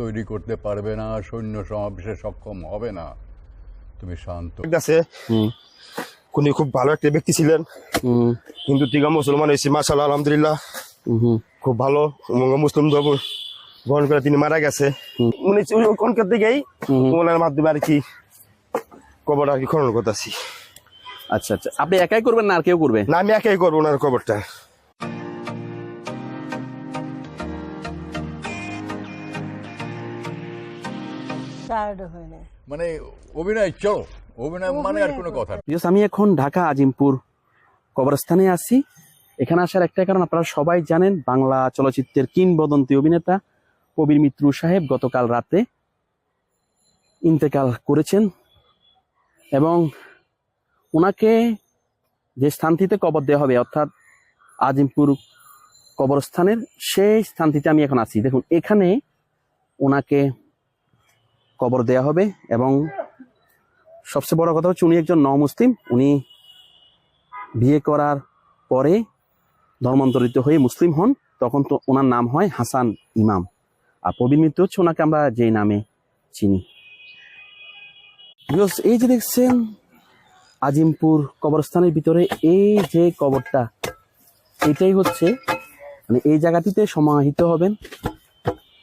তৈরি করতে পারবে না সৈন্য সমাবেশে সক্ষম হবে না। তুমি শান্ত। কাছে উনি খুব ভালো একটা ব্যক্তি ছিলেন। হিন্দু থেকে মুসলমান হয়েছে মাসাল আলহামদুলিল্লাহ। খুব ভালো। মুসলিম ধর্ম গ্রহণ করে তিনি মারা গেছে। উনি ওখানকার থেকেই? ওনার মাধ্যমে আর কি কবর আর কি খনন করতেছি। আচ্ছা আচ্ছা। আপনি একাই করবেন না আর কেউ করবে? না আমি একাই করব ওনার কবরটা। টায়ার্ড মানে অভিনয় চলো অভিনয় মানে আর কোনো কথা না। আমি এখন ঢাকা আজিমপুর কবরস্থানে আছি। এখানে আসার একটা কারণ আপনারা সবাই জানেন বাংলা চলচ্চিত্রের কিংবদন্তি অভিনেতা কবির মিত্র সাহেব গতকাল রাতে ইন্তেকাল করেছেন এবং ওনাকে যে স্থানটিতে কবর দেওয়া হবে অর্থাৎ আজিমপুর কবরস্থানের সেই স্থানটিতে আমি এখন আছি। দেখুন এখানে ওনাকে কবর দেওয়া হবে এবং সবচেয়ে বড় কথা হচ্ছে উনি একজন ন মুসলিম উনি বিয়ে করার পরে ধর্মান্তরিত হয়ে মুসলিম হন। তখন তো ওনার নাম হয় হাসান ইমাম। আর প্রবীণ মিত্র হচ্ছে ওনাকে আমরা যেই নামে চিনি। এই যে দেখছেন আজিমপুর কবরস্থানের ভিতরে, এই যে কবরটা, এটাই হচ্ছে মানে এই জায়গাটিতে সমাহিত হবেন।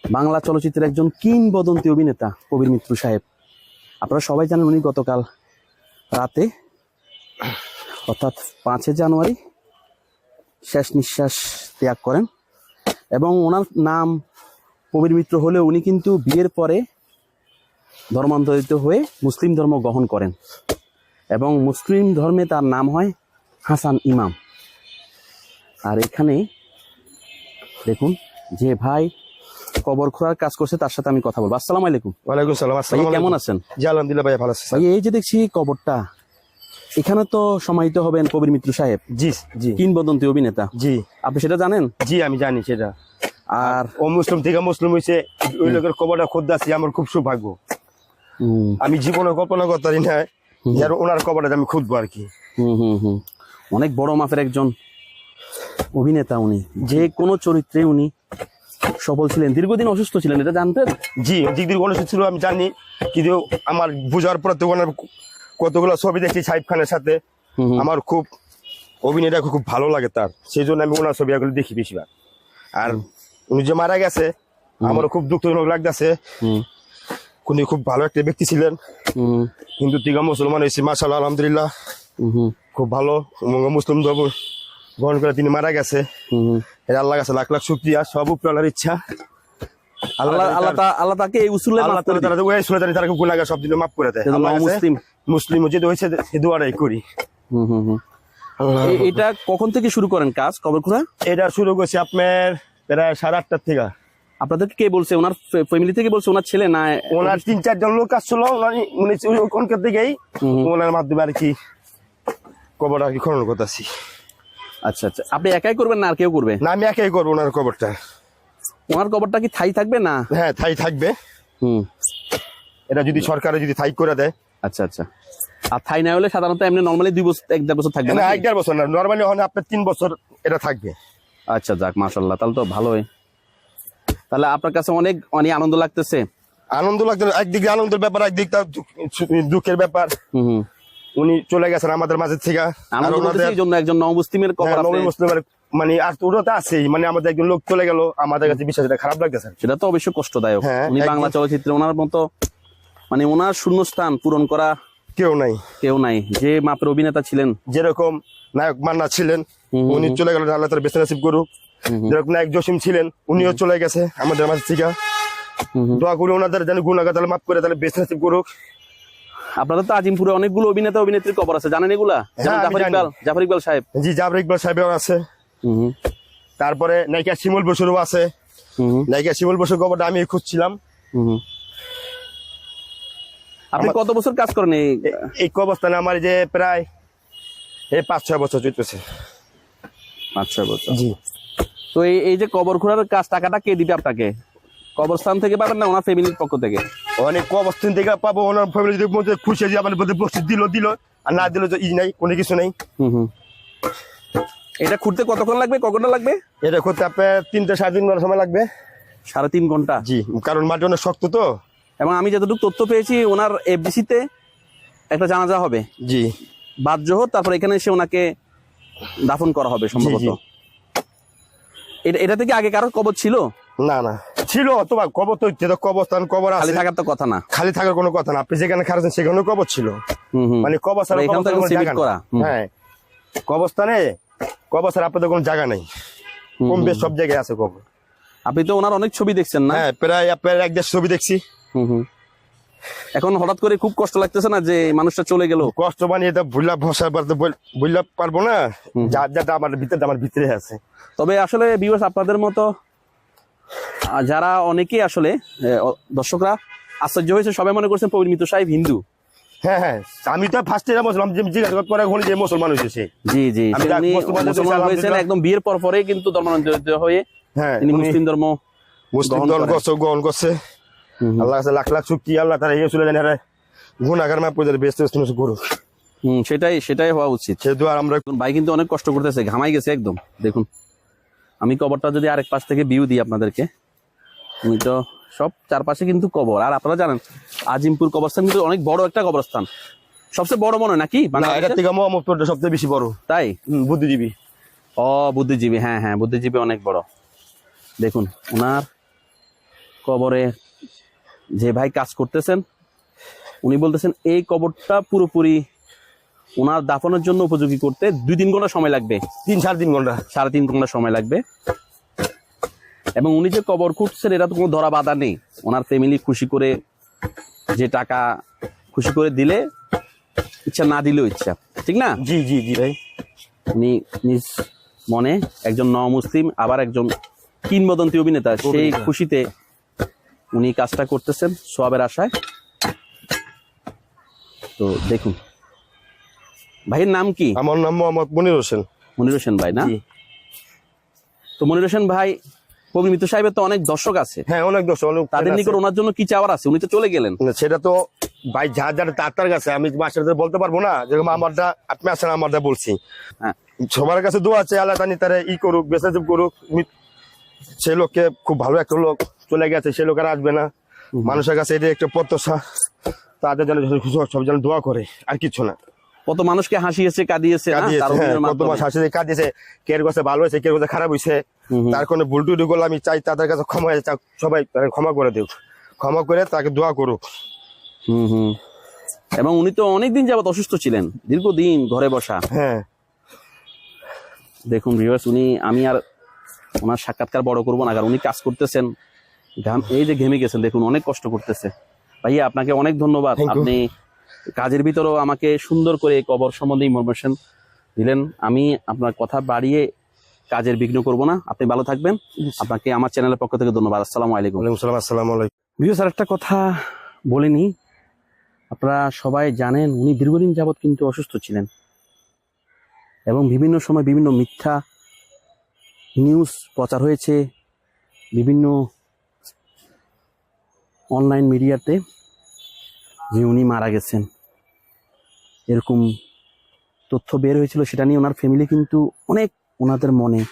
বাংলা চলচ্চিত্রের একজন কিংবদন্তি অভিনেতা কবির মিত্র সাহেব। আপনারা সবাই জানেন উনি গতকাল রাতে, অর্থাৎ পাঁচই জানুয়ারি, শেষ নিঃশ্বাস ত্যাগ করেন এবং ওনার নাম কবির মিত্র হলেও উনি কিন্তু বিয়ের পরে ধর্মান্তরিত হয়ে মুসলিম ধর্ম গ্রহণ করেন এবং মুসলিম ধর্মে তার নাম হয় হাসান ইমাম। আর এখানে দেখুন, যে ভাই কবর খোঁড়ার কাজ করছে তার সাথে আমি কথা বলব। আসসালাম আলাইকুম। ওয়ালাইকুম সালাম আসসালাম কেমন আছেন? জি আলহামদুলিল্লাহ ভাই ভালো আছে এই যে দেখছি কবরটা এখানে তো সমাহিত হবেন কবির মিত্র সাহেব। জি জি। কিংবদন্তি অভিনেতা। জি। আপনি সেটা জানেন? জি আমি জানি সেটা। আর ও মুসলিম থেকে মুসলিম হয়েছে ওই লোকের কবরটা খোদ্দ আছি আমার খুব সৌভাগ্য। আমি জীবনে কল্পনা করতে পারি না যে ওনার কবরটা আমি খুঁজবো আর কি। হুম, হুম, হুম। অনেক বড় মাপের একজন অভিনেতা উনি। যে কোনো চরিত্রে উনি সফল ছিলেন দীর্ঘদিন অসুস্থ ছিলেন এটা জানতেন জি দিদির অনুষ্ঠিত ছিল আমি জানি। কিন্তু আমার বোঝার পর তো ওনার কতগুলো ছবি দেখছি সাহিব খানের সাথে। আমার খুব অভিনয়টা খুব ভালো লাগে তার। সেই জন্য আমি ওনার ছবি এগুলো দেখি বেশিরভাগ। আর উনি যে মারা গেছে আমারও খুব দুঃখজনক লাগতেছে। উনি খুব ভালো একটা ব্যক্তি ছিলেন। হিন্দু থেকে মুসলমান হয়েছে মাসাল আলহামদুলিল্লাহ। হুম, হুম, খুব ভালো মুসলিম ধর্ম। গ্রহণ করে তিনি মারা গেছে। এটা আল্লাহ কাছে লাখ লাখ শুক্রিয়া সব উপরালার ইচ্ছা। আল্লাহ আল্লাহ তা- আল্লাহ তাকে এই উসুলে আল্লাহ তাআলা তারা ওই সুরে তারা গুনাহগার সব দিন মাফ করে দেয়। মুসলিম। হয়েছে করি। হুম, হুম, হুম। এটা কখন থেকে শুরু করেন কাজ? কবর খোঁড়া এটা শুরু করছি আপনার প্রায় সাড়ে আটটার থেকে। আপনাদেরকে কে বলছে? ওনার ফ্যামিলি থেকে বলছে ওনার ছেলে না ওনার তিন চারজন লোক আসছিল ওনার উনি ওখানকার থেকেই ওনার মাধ্যমে আর কি কবর আর কি খনন করতেছি। আচ্ছা আচ্ছা। আপনি একাই করবেন না আর কেউ করবে? না আমি একাই করব ওনার কবরটা। ওনার কবরটা কি থাই থাকবে না? হ্যাঁ থাই থাকবে। হুম। এটা যদি সরকারে যদি থাই করে দেয়। আচ্ছা আচ্ছা। আর থাই না হলে সাধারণত এমনি নর্মালি দুই বছর এক দেড় বছর থাকবে না এক দেড় বছর না। নর্মালি ওখানে আপনার তিন বছর এটা থাকবে। আচ্ছা যাক মাশাল্লাহ তাহলে তো ভালোই। তাহলে আপনার কাছে অনেক অনেক আনন্দ লাগতেছে। আনন্দ লাগতো একদিকে আনন্দের ব্যাপার একদিক তার দু- দুঃখের ব্যাপার। হুম হুম। উনি চলে গেছেন আমাদের মাঝে থেকে। একজন কবর হ্যাঁ, নবী মানে আর তো ওটা তো আছেই। মানে আমাদের একজন লোক চলে গেল আমাদের কাছে বিশ্বাস এটা খারাপ লাগতেছে। সেটা তো অবশ্যই কষ্টদায়ক। হ্যাঁ, উনি বাংলা চলচ্চিত্রে ওনার মতো মানে ওনার শূন্যস্থান পূরণ করা কেউ নাই। কেউ নাই। যে মাপের অভিনেতা ছিলেন। যেরকম নায়ক মান্না ছিলেন উনি চলে গেল আল্লাহ তার বেছে নাসিব করুক। যেরকম নায়ক জসিম ছিলেন উনিও চলে গেছে আমাদের মাঝে থেকে। দোয়া করি ওনাদের যেন গুণাগার তাহলে মাফ করে তাহলে বেছে নাসিব করুক। আপনাদের তো আজিমপুরে অনেকগুলো অভিনেতা অভিনেত্রীর কবর আছে জানেন এগুলা? হ্যাঁ, জাফর ইকবাল জাফর ইকবাল সাহেব। জি জাবর ইকবাল সাহেবেও আছে। তারপরে নায়িকা শিমুল বসুরও আছে। নায়িকা শিমুল বসুর খবরটা আমি খুঁজছিলাম। আপনি কত বছর কাজ করেন এই অবস্থানে আমার যে প্রায় এই পাঁচ ছয় বছর চলতেছে। পাঁচ ছয় বছর। জি। তো এই এই যে কবর খোঁড়ার কাজ টাকাটা কে দিবে আপনাকে? কবরস্থান থেকে পাবেন না ওনার ফ্যামিলির পক্ষ থেকে। অনেক কবরস্থান থেকে পাবো ওনার ফ্যামিলি যদি মধ্যে খুশি হয়ে আমার মধ্যে বসে দিল দিল। আর না দিল তো ই নাই কোনো কিছু নেই। হুম হুম। এটা খুঁড়তে কতক্ষণ লাগবে? কত ঘণ্টা লাগবে? এটা করতে আপনার তিনটে সাড়ে তিন ঘণ্টা সময় লাগবে। সাড়ে তিন ঘণ্টা? জি কারণ মাটি অনেক শক্ত তো। এবং আমি যতটুকু তথ্য পেয়েছি ওনার এফডিসিতে একটা জানাজা হবে। জি। বাদ জোহর তারপর এখানে এসে ওনাকে দাফন করা হবে সম্ভবত। এটা এটা থেকে আগে কারোর কবর ছিল? না না। ছিল তোমার কবর তো তো কবরস্থান কবর খালি আছে। থাকার তো কথা না। খালি থাকার কোনো কথা না। আপনি যেখানে খারাছেন সেখানে কবর ছিল। মানে কবর ছাড়া কোনো জায়গা। হ্যাঁ। কবরস্থানে কবর ছাড়া আপনাদের কোনো জায়গা নেই। কম বেশ সব জায়গায় আছে কবর। আপনি তো ওনার অনেক ছবি দেখছেন না? হ্যাঁ প্রায় আপনার এক দেড় ছবি দেখছি। হুম হুম। এখন হঠাৎ করে খুব কষ্ট লাগতেছে না যে এই মানুষটা চলে গেল? কষ্ট বানিয়ে এটা ভুলা ভসা বললে পারব না। যার যাটা আমার ভিতরে আমার ভিতরে আছে। তবে আসলে বিবাস আপনাদের মতো যারা অনেকেই আসলে দর্শকরা আশ্চর্য হয়েছে সবাই মনে করছেন পবিত্র মিতু সাহেব হিন্দু। হ্যাঁ হ্যাঁ আমি তো ফার্স্ট মুসলমান জিজ্ঞাসা করে হল যে মুসলমান হয়েছে জি জি আমি সে যাক উনি মুসলমানদের মুসলমান হয়েছেন একদম বিয়ের পর পরে কিন্তু ধর্মান্তরিত হয়ে হ্যাঁ তিনি মুসলিম ধর্ম মুসলিম গ্রহণ করছে। গ্রহণ। আল্লাহ কাছে লাখ আল্লাহ তারা ইয়ে চলে জানে গুণাগার মা পূজার ব্যস্ত করুক হুম সেটাই সেটাই হওয়া উচিত। দোয়ার আমরা ভাই কিন্তু অনেক কষ্ট করতেছে ঘামাই গেছে একদম দেখুন। আমি কবরটা যদি আরেক পাশ থেকে ভিউ দিই আপনাদেরকে। উনি তো সব চারপাশে কিন্তু কবর। আর আপনারা জানেন আজিমপুর কবরস্থান কিন্তু অনেক বড় একটা কবরস্থান। সবচেয়ে বড় মনে নাকি? না থেকে মোহাম্মদপুরটা সবচেয়ে বেশি বড়। তাই? বুদ্ধিজীবী। ও বুদ্ধিজীবী হ্যাঁ হ্যাঁ বুদ্ধিজীবী অনেক বড়। দেখুন ওনার কবরে যে ভাই কাজ করতেছেন উনি বলতেছেন এই কবরটা পুরোপুরি ওনার দাফনের জন্য উপযোগী করতে দুই তিন ঘণ্টা সময় লাগবে। তিন সাড়ে তিন ঘণ্টা। সাড়ে তিন ঘণ্টা সময় লাগবে। এবং উনি যে কবর খুঁজছেন এটা তো কোনো ধরা বাধা নেই। ওনার ফ্যামিলি খুশি করে যে টাকা খুশি করে দিলে ইচ্ছা না দিলেও ইচ্ছা। ঠিক না? জি জি জি ভাই। উনি নিজ মনে একজন ন মুসলিম আবার একজন কিংবদন্তি অভিনেতা। সেই খুশিতে উনি কাজটা করতেছেন সোয়াবের আশায়। তো দেখুন। ভাইয়ের নাম কি? আমার নাম মোহাম্মদ মনির হোসেন। মনির হোসেন ভাই না? তো মনির হোসেন ভাই কবি মিত্র সাহেবের তো অনেক দর্শক আছে। হ্যাঁ অনেক অনেক তাদের নিকট ওনার জন্য কি চাওয়ার আছে? উনি তো চলে গেলেন। সেটা তো ভাই যা যার তার কাছে আমি মাস্টারদের বলতে পারব না যেরকম আমারটা আপনি আসেন আমারটা বলছি। হ্যাঁ। সবার কাছে দোয়া আছে আল্লাহ তানি তারা ই করুক বেসাজ করুক সে লোককে খুব ভালো একটা লোক চলে গেছে সে লোক আর আসবে না। মানুষের কাছে এটা একটা প্রত্যাশা তাদের যেন সব যেন দোয়া করে আর কিছু না। কত মানুষকে হাসিয়েছে কাঁদিয়েছে হ্যাঁ কত মাধ্যমে। কাঁদিয়েছে। কের কাছে ভালো হয়েছে কের কাছে খারাপ হয়েছে তার কোনো ভুল টুটি করলে আমি চাই তাদের কাছে ক্ষমা সবাই ক্ষমা করে দিক। ক্ষমা করে তাকে দোয়া করুক। হুম হুম। এবং উনি তো অনেকদিন যাবত অসুস্থ ছিলেন দীর্ঘদিন ঘরে বসা। হ্যাঁ। দেখুন ভিউয়ার্স উনি আমি আর ওনার সাক্ষাৎকার বড় করব না কারণ উনি কাজ করতেছেন। এই যে ঘেমে গেছেন দেখুন অনেক কষ্ট করতেছে। ভাইয়া আপনাকে অনেক ধন্যবাদ। আপনি কাজের ভিতরেও আমাকে সুন্দর করে এই কবর সম্বন্ধে ইনফরমেশন দিলেন। আমি আপনার কথা বাড়িয়ে কাজের বিঘ্ন করব না। আপনি ভালো থাকবেন। আপনাকে আমার চ্যানেলের পক্ষ থেকে ধন্যবাদ। আসসালামু আলাইকুম। আসসালামু আলাইকুম। ভিউ স্যার একটা কথা বলিনি। আপনারা সবাই জানেন উনি দীর্ঘদিন যাবৎ কিন্তু অসুস্থ ছিলেন। এবং বিভিন্ন সময় বিভিন্ন মিথ্যা নিউজ প্রচার হয়েছে বিভিন্ন অনলাইন মিডিয়াতে যে উনি মারা গেছেন। এরকম তথ্য বের হয়েছিল, সেটা নিয়ে ওনার ফ্যামিলি কিন্তু অনেক ওনাদের মনে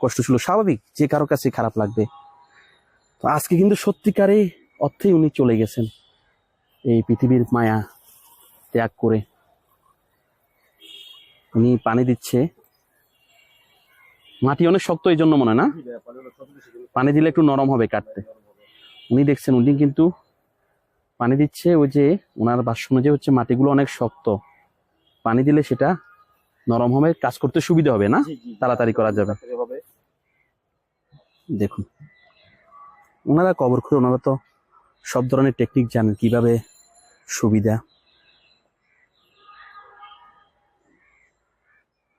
কষ্ট ছিল। স্বাভাবিক যে কারও কাছে খারাপ লাগবে। তো আজকে কিন্তু সত্যিকারে অর্থেই উনি চলে গেছেন এই পৃথিবীর মায়া ত্যাগ করে। উনি পানি দিচ্ছে। মাটি অনেক শক্ত এই জন্য মনে না? পানি দিলে একটু নরম হবে কাটতে। উনি দেখছেন, উনি কিন্তু পানি দিচ্ছে, ওই যে ওনার ভাষ্য যে হচ্ছে মাটিগুলো অনেক শক্ত। পানি দিলে সেটা নরম হবে কাজ করতে সুবিধা হবে না? তাড়াতাড়ি করা যাবে। দেখুন ওনারা কবর খুঁড়ে ওনারা তো সব ধরনের টেকনিক জানেন কীভাবে সুবিধা।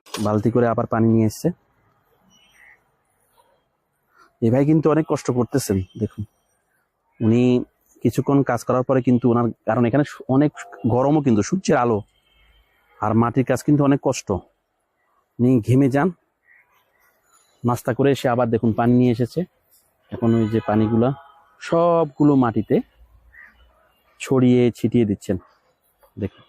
বালতি করে আবার পানি নিয়ে এসছে। এই ভাই কিন্তু অনেক কষ্ট করতেছেন দেখুন। উনি কিছুক্ষণ কাজ করার পরে কিন্তু ওনার কারণ এখানে অনেক গরমও কিন্তু সূর্যের আলো। আর মাটির কাজ কিন্তু অনেক কষ্ট। নিয়ে ঘেমে যান। নাস্তা করে এসে আবার দেখুন পানি নিয়ে এসেছে। এখন ওই যে পানিগুলা সবগুলো মাটিতে ছড়িয়ে ছিটিয়ে দিচ্ছেন। দেখুন।